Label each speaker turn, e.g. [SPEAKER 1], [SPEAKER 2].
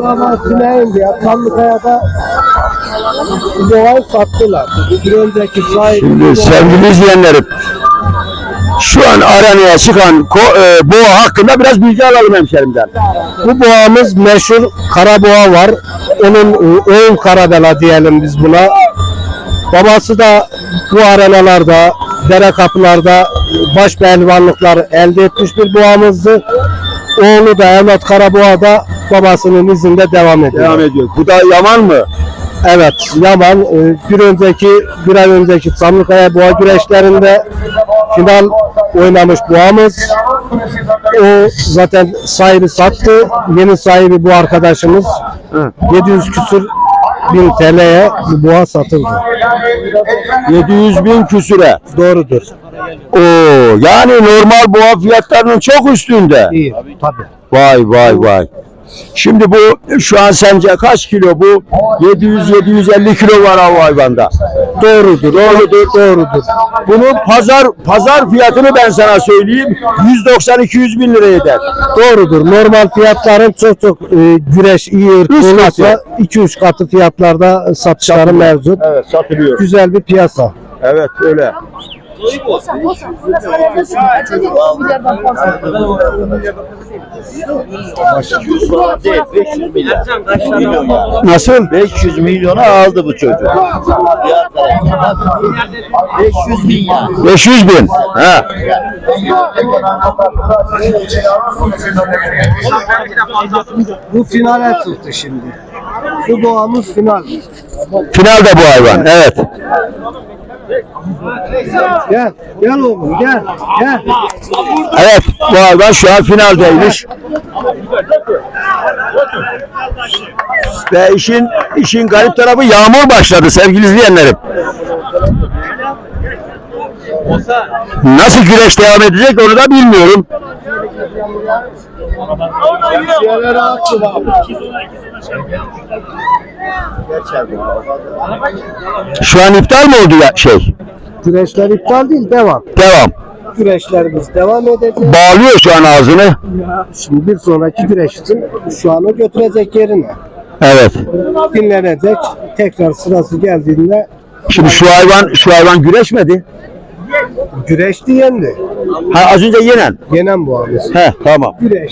[SPEAKER 1] Ama Sineğin diye Kanlıkaya'da boğayı sattılar. Bir önceki sahibi
[SPEAKER 2] Şimdi sevgili izleyenlerim şu an arenaya çıkan ko- e, boğa hakkında biraz bilgi alalım hemşerimden.
[SPEAKER 1] Bu boğamız meşhur kara boğa var. Onun e, oğul karabela diyelim biz buna. Babası da bu arenalarda, dere kapılarda baş pehlivanlıklar elde etmiş bir boğamızdı. Oğlu da evlat karaboğa da babasının izinde devam ediyor.
[SPEAKER 2] Devam ediyor. Bu da Yaman mı?
[SPEAKER 1] Evet, Yaman e, bir önceki bir ay önceki Samlıkaya boğa güreşlerinde final oynamış boğamız. O zaten sahibi sattı. Yeni sahibi bu arkadaşımız. 700 küsür bin TL'ye bu boğa satıldı.
[SPEAKER 2] 700 bin küsüre.
[SPEAKER 1] Doğrudur.
[SPEAKER 2] Oo, yani normal boğa fiyatlarının çok üstünde.
[SPEAKER 1] İyi. Tabii.
[SPEAKER 2] Vay vay vay. Şimdi bu şu an sence kaç kilo bu? 700-750 kilo var av hayvanda.
[SPEAKER 1] Doğrudur. Doğrudur. Doğrudur.
[SPEAKER 2] Bunun pazar pazar fiyatını ben sana söyleyeyim. 190-200 bin lira eder.
[SPEAKER 1] Doğrudur. Normal fiyatların çok çok e, güreş iyi ırk
[SPEAKER 2] Üç
[SPEAKER 1] olursa
[SPEAKER 2] katı.
[SPEAKER 1] 2-3 katı fiyatlarda satışları mevcut.
[SPEAKER 2] Evet satılıyor.
[SPEAKER 1] Güzel bir piyasa.
[SPEAKER 2] Evet öyle. Nasıl?
[SPEAKER 3] 500 milyona aldı bu çocuk. 500 bin ya.
[SPEAKER 2] 500 bin. Ha.
[SPEAKER 1] Bu finale çıktı şimdi. Bu boğamız final.
[SPEAKER 2] Finalde bu hayvan. Evet.
[SPEAKER 1] Gel, gel oğlum gel, gel.
[SPEAKER 2] Evet bu hayvan şu an finaldeymiş. Ve işin işin garip tarafı yağmur başladı sevgili izleyenlerim. Nasıl güreş devam edecek onu da bilmiyorum. Şu an iptal mi oldu ya şey?
[SPEAKER 1] Güreşler iptal değil, devam.
[SPEAKER 2] Devam.
[SPEAKER 1] Güreşlerimiz devam edecek.
[SPEAKER 2] Bağlıyor şu an ağzını.
[SPEAKER 1] Şimdi bir sonraki güreş için şu anı götürecek yerine.
[SPEAKER 2] Evet.
[SPEAKER 1] Dinlenecek. Tekrar sırası geldiğinde
[SPEAKER 2] Şimdi şu hayvan şu hayvan güreşmedi.
[SPEAKER 1] güreşti yendi.
[SPEAKER 2] Ha az önce yenen.
[SPEAKER 1] Yenen boğamız.
[SPEAKER 2] He tamam.
[SPEAKER 1] Güreş.